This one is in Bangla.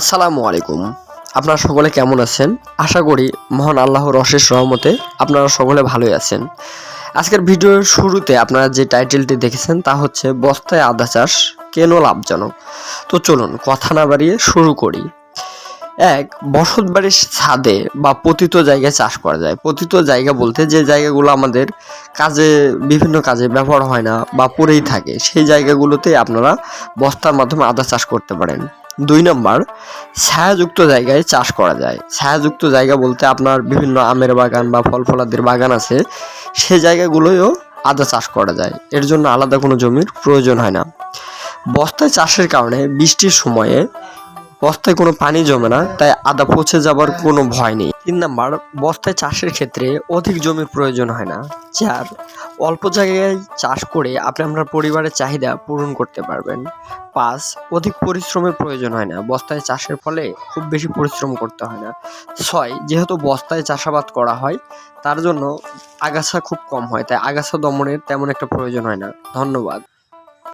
আসসালামু আলাইকুম। আপনারা সকলে কেমন আছেন? আশা করি মহান আল্লাহর অশেষ রহমতে আপনারা সকলে ভালোই আছেন। আজকের ভিডিওর শুরুতে আপনারা যে টাইটেলটি দেখেছেন তা হচ্ছে বস্তায় আদা চাষ কেন লাভজনক? তো চলুন কথা না বাড়িয়ে শুরু করি। এক বসত বাড়ির ছাদে বা পতিত জায়গায় চাষ করা যায়। পতিত জায়গা বলতে যে জায়গাগুলো আমাদের কাজে, বিভিন্ন কাজে ব্যবহার হয় না বা পড়েই থাকে, সেই জায়গাগুলোতে আপনারা বস্তার মাধ্যমে আদা চাষ করতে পারেন। দুই নম্বর, ছায়াযুক্ত জায়গায় চাষ করা যায়। ছায়াযুক্ত জায়গা বলতে আপনার বিভিন্ন আমের বাগান বা ফল ফলাদের বাগান আছে। সে জায়গাগুলোয়ও আদা চাষ করা যায়। এর জন্য আলাদা কোনো জমির প্রয়োজন হয় না। বস্তায় চাষের কারণে বৃষ্টির সময়ে বস্তায় কোনো পানি জমে না, তাই আদা পচে যাবার কোনো ভয় নেই। তিন নাম্বার, বস্তায় চাষের ক্ষেত্রে অধিক জমির প্রয়োজন হয় না চার অল্প জায়গায় চাষ করে আপনি আপনার পরিবারের চাহিদা পূরণ করতে পারবেন। পাঁচ, অধিক পরিশ্রমের প্রয়োজন হয় না, বস্তায় চাষের ফলে খুব বেশি পরিশ্রম করতে হয় না। ছয়, যেহেতু বস্তায় চাষাবাদ করা হয়, তার জন্য আগাছা খুব কম হয়, তাই আগাছা দমনের তেমন একটা প্রয়োজন হয় না। ধন্যবাদ।